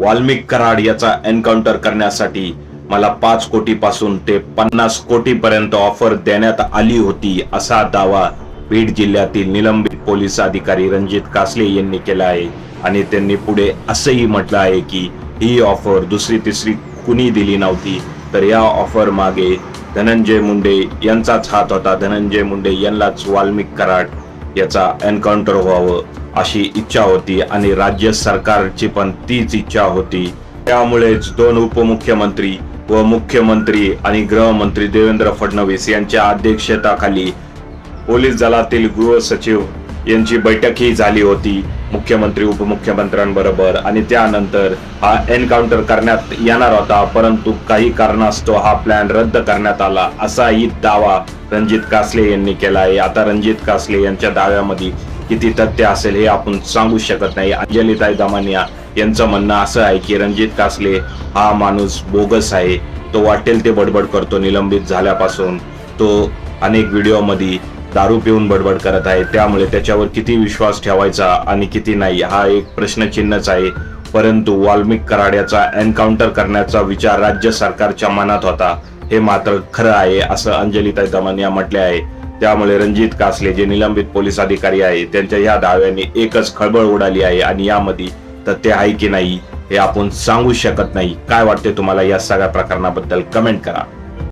वाल्मिक कराड याचा एन्काउंटर करण्यासाठी मला पाच कोटी पासून ते पन्नास कोटी पर्यंत ऑफर देण्यात आली होती असा दावा बीड जिल्ह्यातील निलंबित पोलीस अधिकारी रणजित कासले यांनी केला आहे. आणि त्यांनी पुढे असंही म्हटलं आहे की ही ऑफर दुसरी तिसरी कुणी दिली नव्हती तर या ऑफर मागे धनंजय मुंडे यांचाच हात होता. धनंजय मुंडे यांनाच वाल्मिक कराड याचा एन्काउंटर व्हावं अशी इच्छा होती आणि राज्य सरकारची पण तीच इच्छा होती. त्यामुळेच दोन उपमुख्यमंत्री व मुख्यमंत्री आणि गृहमंत्री देवेंद्र फडणवीस यांच्या अध्यक्षतेखाली पोलीस दलातील गृह सचिव यांची बैठकही झाली होती मुख्यमंत्री उपमुख्यमंत्र्यांबरोबर. आणि त्यानंतर हा एन्काउंटर करण्यात येणार होता परंतु काही कारणास्तव हा प्लॅन रद्द करण्यात आला असाही दावा रणजित कासले यांनी केला आहे आता रणजित कासले यांच्या दाव्यामध्ये किती तथ्य असेल हे आपण सांगू शकत नाही. अंजलीताई दमानिया यांचं म्हणणं असं आहे की रणजित कासले हा माणूस बोगस आहे. तो वाटेल ते बडबड करतो निलंबित झाल्यापासून. तो अनेक व्हिडिओमध्ये दारू पिऊन बडबड करत आहे. त्यामुळे त्याच्यावर किती विश्वास ठेवायचा आणि किती नाही हा एक प्रश्नचिन्हच आहे. परंतु वाल्मिक कराड्याचा एन्काउंटर करण्याचा विचार राज्य सरकारच्या मनात होता. हे मात्र खरं आहे असं अंजलीताई या म्हटले आहे. त्यामुळे रणजित कासले जे निलंबित पोलीस अधिकारी आहे त्यांच्या या दाव्याने एकच खळबळ उडाली आहे आणि यामध्ये तथ्य आहे की नाही हे आपण सांगू शकत नाही. काय वाटते तुम्हाला या सगळ्या प्रकरणाबद्दल? कमेंट करा.